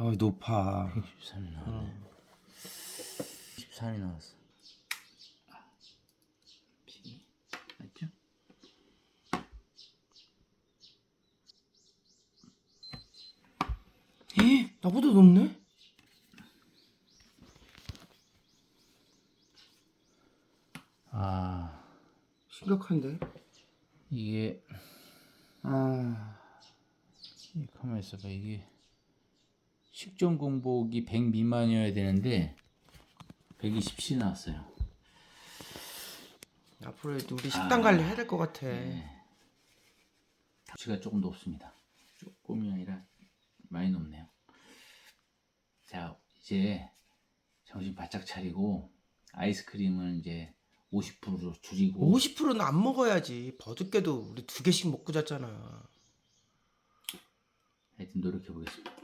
아 높아. 113이 나왔네. 14이 나왔어. 피 맞죠? 에? 나보다 높네? 아 심각한데? 이게 아 이 가만 있어봐 이게 식전 공복이 100 미만이어야 되는데 127 나왔어요. 앞으로 우리 식단 관리 해야 될 것 같아. 수치가 조금 높습니다. 조금이 아니라 많이 높네요. 자 이제 정신 바짝 차리고 아이스크림은 이제 50%로 줄이고 50%는 안 먹어야지. 버득게도 우리 두 개씩 먹고 잤잖아. 하여튼 노력해 보겠습니다.